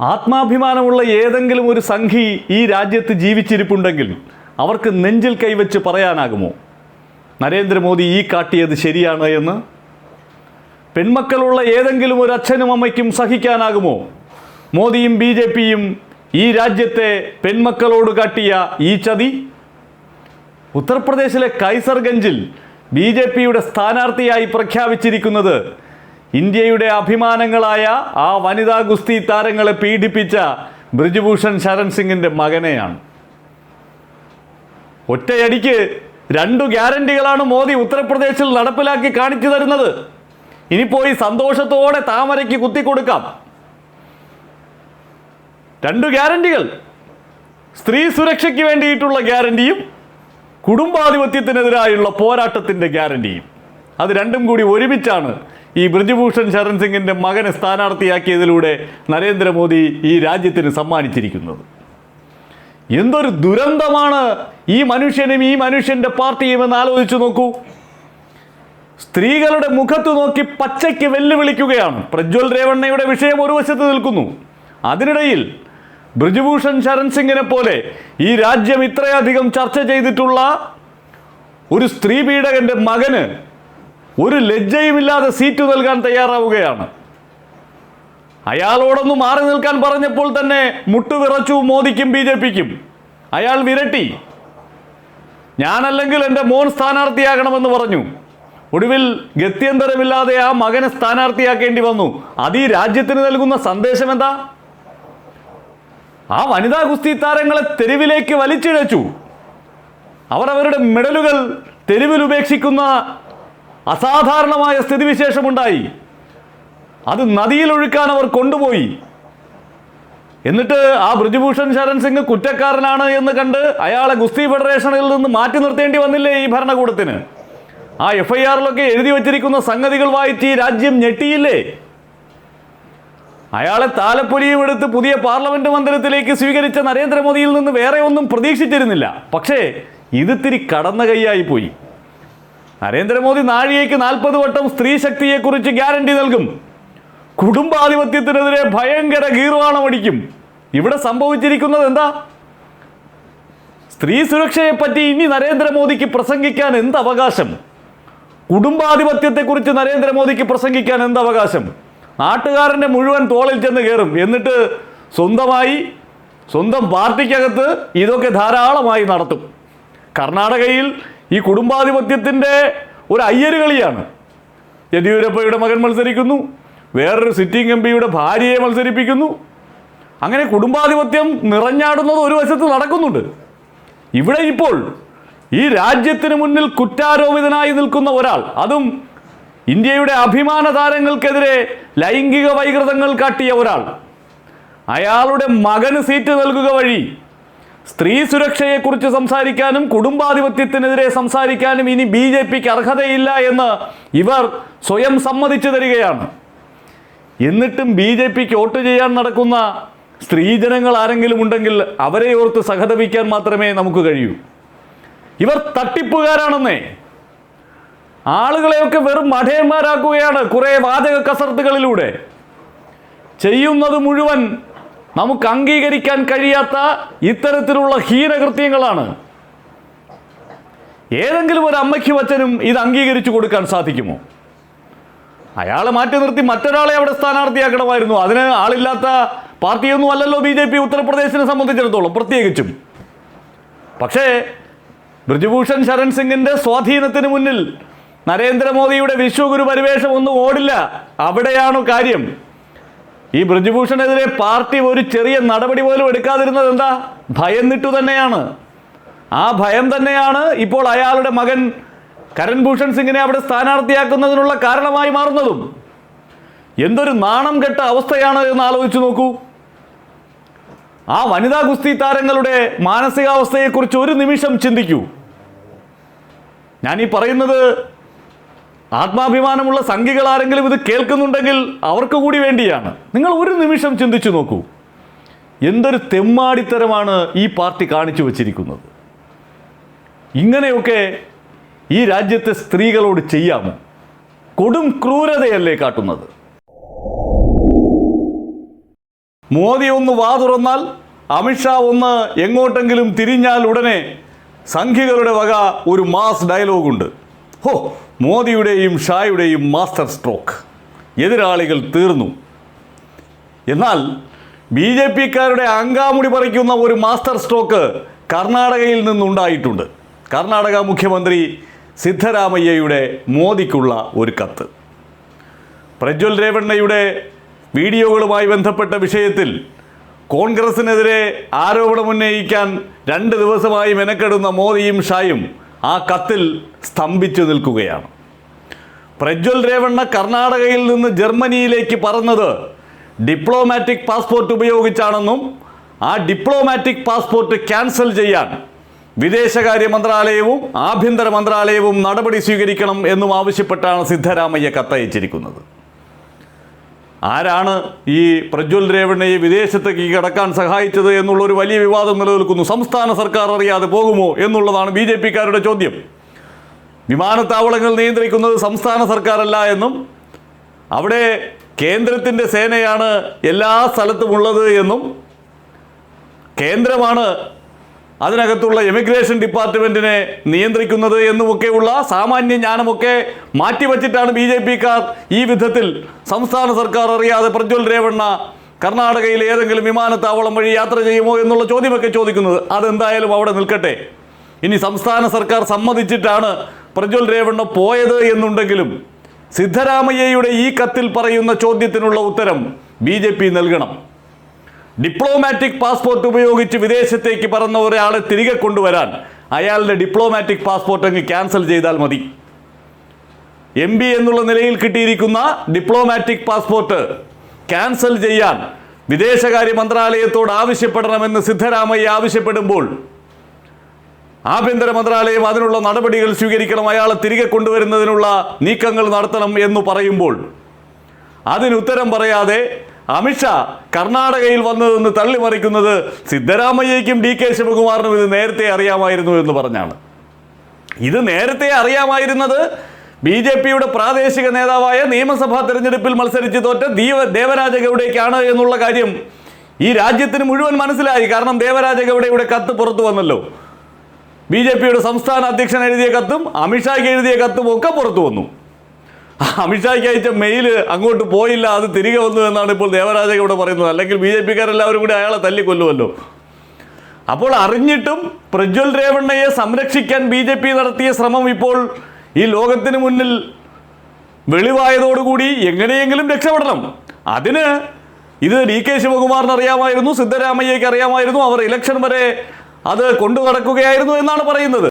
ആത്മാഭിമാനമുള്ള ഏതെങ്കിലും ഒരു സംഘി ഈ രാജ്യത്ത് ജീവിച്ചിരിപ്പുണ്ടെങ്കിൽ അവർക്ക് നെഞ്ചിൽ കൈവച്ച് പറയാനാകുമോ? നരേന്ദ്രമോദി ഈ കാട്ടിയത് ശരിയാണ് എന്ന്? പെൺമക്കളുള്ള ഏതെങ്കിലും ഒരു അച്ഛനും അമ്മയ്ക്കും സഹിക്കാനാകുമോ? മോദിയും ബി ജെ പിയും ഈ രാജ്യത്തെ പെൺമക്കളോട് കാട്ടിയ ഈ ചതി? ഉത്തർപ്രദേശിലെ കൈസർഗഞ്ചിൽ ബി ജെ പിയുടെ സ്ഥാനാർത്ഥിയായി പ്രഖ്യാപിച്ചിരിക്കുന്നത് ഇന്ത്യയുടെ അഭിമാനങ്ങളായ ആ വനിതാ ഗുസ്തി താരങ്ങളെ പീഡിപ്പിച്ച ബ്രിജുഭൂഷൺ ശരൺ സിംഗിന്റെ മകനെയാണ്. ഒറ്റയടിക്ക് രണ്ടു ഗ്യാരണ്ടികളാണ് മോദി ഉത്തർപ്രദേശിൽ നടപ്പിലാക്കി കാണിച്ചു തരുന്നത്. ഇനി പോയി സന്തോഷത്തോടെ താമരയ്ക്ക് കുത്തിക്കൊടുക്കാം രണ്ടു ഗ്യാരണ്ടികൾ. സ്ത്രീ സുരക്ഷയ്ക്ക് വേണ്ടിയിട്ടുള്ള ഗ്യാരണ്ടിയും കുടുംബാധിപത്യത്തിനെതിരായുള്ള പോരാട്ടത്തിന്റെ ഗ്യാരണ്ടിയും. അത് രണ്ടും കൂടി ഒരുമിച്ചാണ് ഈ ബ്രിജ്ഭൂഷൺ ശരൺ സിംഗിന്റെ മകനെ സ്ഥാനാർത്ഥിയാക്കിയതിലൂടെ നരേന്ദ്രമോദി ഈ രാജ്യത്തിന് സമ്മാനിച്ചിരിക്കുന്നത്. എന്തൊരു ദുരന്തമാണ് ഈ മനുഷ്യനും ഈ മനുഷ്യന്റെ പാർട്ടിയും എന്ന് ആലോചിച്ചു നോക്കൂ. സ്ത്രീകളുടെ മുഖത്ത് നോക്കി പച്ചയ്ക്ക് വെല്ലുവിളിക്കുകയാണ്. പ്രജ്വൽ രേവണ്ണയുടെ വിഷയം ഒരു വശത്ത് നിൽക്കുന്നു. അതിനിടയിൽ ബ്രിജുഭൂഷൺ ശരൺ സിംഗിനെ പോലെ ഈ രാജ്യം ഇത്രയധികം ചർച്ച ചെയ്തിട്ടുള്ള ഒരു സ്ത്രീ പീഡകന്റെ മകന് ഒരു ലജ്ജയുമില്ലാതെ സീറ്റ് നൽകാൻ തയ്യാറാവുകയാണ്. അയാളോടൊന്ന് മാറി നിൽക്കാൻ പറഞ്ഞപ്പോൾ തന്നെ മുട്ടുവിറച്ചു മോദിക്കും ബി ജെ പിക്കും. അയാൾ വിരട്ടി. ഞാനല്ലെങ്കിൽ എന്റെ മോൻ സ്ഥാനാർത്ഥിയാകണമെന്ന് പറഞ്ഞു. ഒടുവിൽ ഗത്യന്തരമില്ലാതെ ആ മകനെ സ്ഥാനാർത്ഥിയാക്കേണ്ടി വന്നു. അത് ഈ രാജ്യത്തിന് നൽകുന്ന സന്ദേശം എന്താ? ആ വനിതാ ഗുസ്തി താരങ്ങളെ തെരുവിലേക്ക് വലിച്ചിഴച്ചു. അവർ അവരുടെ മെഡലുകൾ തെരുവിൽ ഉപേക്ഷിക്കുന്ന അസാധാരണമായ സ്ഥിതിവിശേഷമുണ്ടായി. അത് നദിയിൽ ഒഴുക്കാൻ അവർ കൊണ്ടുപോയി. എന്നിട്ട് ആ ബ്രിജുഭൂഷൺ ശരൺ സിംഗ് കുറ്റക്കാരനാണ് എന്ന് കണ്ട് അയാളെ ഗുസ്തി ഫെഡറേഷനിൽ നിന്ന് മാറ്റി നിർത്തേണ്ടി വന്നില്ലേ ഈ ഭരണകൂടത്തിന്? ആ എഫ് ഐ ആറിലൊക്കെ എഴുതി വച്ചിരിക്കുന്ന സംഗതികൾ വായിച്ച് ഈ രാജ്യം ഞെട്ടിയില്ലേ? അയാളെ താലപ്പൊലിയും എടുത്ത് പുതിയ പാർലമെന്റ് മന്ദിരത്തിലേക്ക് സ്വീകരിച്ച നരേന്ദ്രമോദിയിൽ നിന്ന് വേറെ ഒന്നും പ്രതീക്ഷിച്ചിരുന്നില്ല. പക്ഷേ ഇതിത്തിരി കടന്ന കൈയായി പോയി. നരേന്ദ്രമോദി നാഴികയ്ക്ക് നാൽപ്പത് വട്ടം സ്ത്രീ ശക്തിയെക്കുറിച്ച് ഗ്യാരണ്ടി നൽകും. കുടുംബാധിപത്യത്തിനെതിരെ ഭയങ്കര ഗീർവാണമടിക്കും. ഇവിടെ സംഭവിച്ചിരിക്കുന്നത് എന്താ? സ്ത്രീ സുരക്ഷയെപ്പറ്റി ഇനി നരേന്ദ്രമോദിക്ക് പ്രസംഗിക്കാൻ എന്ത് അവകാശം കുടുംബാധിപത്യത്തെക്കുറിച്ച് നരേന്ദ്രമോദിക്ക് പ്രസംഗിക്കാൻ എന്ത് അവകാശം നാട്ടുകാരന്റെ മുഴുവൻ തോളിൽ ചെന്ന് കയറും എന്നിട്ട് സ്വന്തമായി സ്വന്തം പാർട്ടിക്കകത്ത് ഇതൊക്കെ ധാരാളമായി നടത്തും. കർണാടകയിൽ ഈ കുടുംബാധിപത്യത്തിന്റെ ഒരു അയ്യര് കളിയാണ്. യെദ്യൂരപ്പയുടെ മകൻ മത്സരിക്കുന്നു. വേറൊരു സിറ്റിംഗ് എം പിയുടെ ഭാര്യയെ മത്സരിപ്പിക്കുന്നു. അങ്ങനെ കുടുംബാധിപത്യം നിറഞ്ഞാടുന്നത് ഒരു വശത്ത് നടക്കുന്നുണ്ട്. ഇവിടെ ഇപ്പോൾ ഈ രാജ്യത്തിന് മുന്നിൽ കുറ്റാരോപിതനായി നിൽക്കുന്ന ഒരാൾ അതും ഇന്ത്യയുടെ അഭിമാന താരങ്ങൾക്കെതിരെ ലൈംഗിക വൈകൃതങ്ങൾ കാട്ടിയ ഒരാൾ. അയാളുടെ മകന് സീറ്റ് നൽകുക വഴി സ്ത്രീ സുരക്ഷയെക്കുറിച്ച് സംസാരിക്കാനും കുടുംബാധിപത്യത്തിനെതിരെ സംസാരിക്കാനും ഇനി ബി ജെ പിക്ക് അർഹതയില്ല എന്ന് ഇവർ സ്വയം സമ്മതിച്ചു തരികയാണ്. എന്നിട്ടും ബി ജെ പിക്ക് വോട്ട് ചെയ്യാൻ നടക്കുന്ന സ്ത്രീജനങ്ങൾ ആരെങ്കിലും ഉണ്ടെങ്കിൽ അവരെ ഓർത്ത് സഹതപിക്കാൻ മാത്രമേ നമുക്ക് കഴിയൂ. ഇവർ തട്ടിപ്പുകാരാണെന്നേ. ആളുകളെയൊക്കെ വെറും മഠയന്മാരാക്കുകയാണ് കുറേ വാചക കസർത്തുകളിലൂടെ ചെയ്യുന്നത് മുഴുവൻ നമുക്ക് അംഗീകരിക്കാൻ കഴിയാത്ത ഇത്തരത്തിലുള്ള ഹീനകൃത്യങ്ങളാണ്. ഏതെങ്കിലും ഒരു അമ്മയ്ക്കും അച്ഛനും ഇത് അംഗീകരിച്ചു കൊടുക്കാൻ സാധിക്കുമോ? അയാളെ മാറ്റി നിർത്തി മറ്റൊരാളെ അവിടെ സ്ഥാനാർത്ഥിയാക്കണമായിരുന്നു. അതിന് ആളില്ലാത്ത പാർട്ടിയൊന്നും അല്ലല്ലോ ബി ജെ പി ഉത്തർപ്രദേശിനെ സംബന്ധിച്ചിടത്തോളം പ്രത്യേകിച്ചും. പക്ഷേ ബ്രിജുഭൂഷൺ ശരൺ സിംഗിന്റെ സ്വാധീനത്തിന് മുന്നിൽ നരേന്ദ്രമോദിയുടെ വിശ്വഗുരു പരിവേഷം ഒന്നും ഓടില്ല. അവിടെയാണോ കാര്യം? ഈ ബ്രിജ്ഭൂഷണെതിരെ പാർട്ടി ഒരു ചെറിയ നടപടി പോലും എടുക്കാതിരുന്നത് എന്താ? ഭയന്നിട്ടു തന്നെയാണ്. ആ ഭയം തന്നെയാണ് ഇപ്പോൾ അയാളുടെ മകൻ കരൺ ഭൂഷൺ സിംഗിനെ അവിടെ സ്ഥാനാർത്ഥിയാക്കുന്നതിനുള്ള കാരണമായി മാറുന്നതും. എന്തൊരു നാണം കെട്ട അവസ്ഥയാണ് എന്ന് ആലോചിച്ചു നോക്കൂ. ആ വനിതാ ഗുസ്തി താരങ്ങളുടെ മാനസികാവസ്ഥയെക്കുറിച്ച് ഒരു നിമിഷം ചിന്തിക്കൂ. ഈ പറയുന്നത് ആത്മാഭിമാനമുള്ള സംഘികൾ ആരെങ്കിലും ഇത് കേൾക്കുന്നുണ്ടെങ്കിൽ അവർക്ക് കൂടി വേണ്ടിയാണ്. നിങ്ങൾ ഒരു നിമിഷം ചിന്തിച്ചു നോക്കൂ. എന്തൊരു തെമ്മാടിത്തരമാണ് ഈ പാർട്ടി കാണിച്ചു വച്ചിരിക്കുന്നത്. ഇങ്ങനെയൊക്കെ ഈ രാജ്യത്തെ സ്ത്രീകളോട് ചെയ്യാമോ? കൊടും ക്രൂരതയല്ലേ കാട്ടുന്നത്. മോദി ഒന്ന് വാ തുറന്നാൽ അമിത്ഷാ ഒന്ന് എങ്ങോട്ടെങ്കിലും തിരിഞ്ഞാൽ ഉടനെ സംഘികളുടെ വക ഒരു മാസ് ഡയലോഗുണ്ട്. ഹോ മോദിയുടെയും ഷായുടെയും മാസ്റ്റർ സ്ട്രോക്ക്. എതിരാളികൾ തീർന്നു. എന്നാൽ ബി ജെ പിക്കാരുടെ അങ്കാമുടി പറിക്കുന്ന ഒരു മാസ്റ്റർ സ്ട്രോക്ക് കർണാടകയിൽ നിന്നുണ്ടായിട്ടുണ്ട്. കർണാടക മുഖ്യമന്ത്രി സിദ്ധരാമയ്യയുടെ മോദിക്കുള്ള ഒരു കത്ത്. പ്രജ്വൽ രേവണ്ണയുടെ വീഡിയോകളുമായി ബന്ധപ്പെട്ട വിഷയത്തിൽ കോൺഗ്രസിനെതിരെ ആരോപണമുന്നയിക്കാൻ രണ്ട് ദിവസമായി മെനക്കെടുന്ന മോദിയും ഷായും ആ കത്തിൽ സ്തംഭിച്ചു നിൽക്കുകയാണ്. പ്രജ്വൽ രേവണ്ണ കർണാടകയിൽ നിന്ന് ജർമ്മനിയിലേക്ക് പറഞ്ഞത് ഡിപ്ലോമാറ്റിക് പാസ്പോർട്ട് ഉപയോഗിച്ചാണെന്നും ആ ഡിപ്ലോമാറ്റിക് പാസ്പോർട്ട് ക്യാൻസൽ ചെയ്യാൻ വിദേശകാര്യ മന്ത്രാലയവും ആഭ്യന്തര മന്ത്രാലയവും നടപടി സ്വീകരിക്കണം എന്നും ആവശ്യപ്പെട്ടാണ് സിദ്ധരാമയ്യ കത്തയച്ചിരിക്കുന്നത്. ആരാണ് ഈ പ്രജ്വൽ രേവണ്ണയെ വിദേശത്തേക്ക് കടക്കാൻ സഹായിച്ചത് എന്നുള്ളൊരു വലിയ വിവാദം നിലനിൽക്കുന്നു. സംസ്ഥാന സർക്കാർ അറിയാതെ പോകുമോ എന്നുള്ളതാണ് ബി ജെ പിക്കാരുടെ ചോദ്യം. വിമാനത്താവളങ്ങൾ നിയന്ത്രിക്കുന്നത് സംസ്ഥാന സർക്കാരല്ല എന്നും അവിടെ കേന്ദ്രത്തിന്റെ സേനയാണ് എല്ലാ സ്ഥലത്തുമുള്ളത് എന്നും കേന്ദ്രമാണ് അതിനകത്തുള്ള എമിഗ്രേഷൻ ഡിപ്പാർട്ട്മെന്റിനെ നിയന്ത്രിക്കുന്നത് എന്നുമൊക്കെയുള്ള സാമാന്യ ജ്ഞാനമൊക്കെ മാറ്റിവച്ചിട്ടാണ് ബി ജെ പിക്കാർ ഈ വിധത്തിൽ സംസ്ഥാന സർക്കാർ അറിയാതെ പ്രജ്വൽ രേവണ്ണ കർണാടകയിൽ ഏതെങ്കിലും വിമാനത്താവളം വഴി യാത്ര ചെയ്യുമോ എന്നുള്ള ചോദ്യമൊക്കെ ചോദിക്കുന്നത്. അതെന്തായാലും അവിടെ നിൽക്കട്ടെ. ഇനി സംസ്ഥാന സർക്കാർ സമ്മതിച്ചിട്ടാണ് പ്രജ്വൽ രേവണ്ണ പോയത് എന്നുണ്ടെങ്കിലും സിദ്ധരാമയ്യയുടെ ഈ കത്തിൽ പറയുന്ന ചോദ്യത്തിനുള്ള ഉത്തരം ബി നൽകണം. ഡിപ്ലോമാറ്റിക് പാസ്പോർട്ട് ഉപയോഗിച്ച് വിദേശത്തേക്ക് പറന്ന ഒരാളെ തിരികെ കൊണ്ടുവരാൻ അയാളുടെ ഡിപ്ലോമാറ്റിക് പാസ്പോർട്ട് അങ്ങ് ക്യാൻസൽ ചെയ്താൽ മതി. എം ബി എന്നുള്ള നിലയിൽ കിട്ടിയിരിക്കുന്ന ഡിപ്ലോമാറ്റിക് പാസ്പോർട്ട് ക്യാൻസൽ ചെയ്യാൻ വിദേശകാര്യ മന്ത്രാലയത്തോട് ആവശ്യപ്പെടണമെന്ന് സിദ്ധരാമയ്യ ആവശ്യപ്പെടുമ്പോൾ ആഭ്യന്തര മന്ത്രാലയം അതിനുള്ള നടപടികൾ സ്വീകരിക്കണം അയാളെ തിരികെ കൊണ്ടുവരുന്നതിനുള്ള നീക്കങ്ങൾ നടത്തണം എന്ന് പറയുമ്പോൾ അതിനുത്തരം പറയാതെ അമിത്ഷാ കർണാടകയിൽ വന്നതെന്ന് തള്ളിമറിക്കുന്നത് സിദ്ധരാമയ്യയ്ക്കും ഡി കെ ശിവകുമാറിനും ഇത് നേരത്തെ അറിയാമായിരുന്നു എന്ന് പറഞ്ഞാണ്. ഇത് നേരത്തെ അറിയാമായിരുന്നത് ബി ജെ പിയുടെ പ്രാദേശിക നേതാവായ നിയമസഭാ തെരഞ്ഞെടുപ്പിൽ മത്സരിച്ച് തോറ്റ ദീവ ദേവരാജ ഗൗഡയ്ക്കാണ് എന്നുള്ള കാര്യം ഈ രാജ്യത്തിന് മുഴുവൻ മനസ്സിലായി. കാരണം ദേവരാജ ഗൗഡയുടെ കത്ത് പുറത്തു വന്നല്ലോ. ബി ജെ പിയുടെ സംസ്ഥാന അധ്യക്ഷൻ എഴുതിയ കത്തും അമിത്ഷായ്ക്ക് എഴുതിയ കത്തും ഒക്കെ പുറത്തു വന്നു. അമിത്ഷായ്ക്ക് മെയിൽ അങ്ങോട്ട് പോയില്ല അത് തിരികെ വന്നു എന്നാണ് ഇപ്പോൾ ദേവരാജ ഇവിടെ പറയുന്നത്. അല്ലെങ്കിൽ ബി ജെ പിക്കാരെല്ലാവരും കൂടി അയാളെ തല്ലിക്കൊല്ലുമല്ലോ അപ്പോൾ അറിഞ്ഞിട്ടും പ്രജ്വൽ രേവണ്ണയെ സംരക്ഷിക്കാൻ ബി ജെ പി നടത്തിയ ശ്രമം ഇപ്പോൾ ഈ ലോകത്തിന് മുന്നിൽ വെളിവായതോടുകൂടി എങ്ങനെയെങ്കിലും രക്ഷപ്പെടണം. അതിന് ഇത് ഡി കെ ശിവകുമാറിന് അറിയാമായിരുന്നു സിദ്ധരാമയ്യയ്ക്ക് അറിയാമായിരുന്നു അവർ ഇലക്ഷൻ വരെ അത് കൊണ്ടു നടക്കുകയായിരുന്നു എന്നാണ് പറയുന്നത്.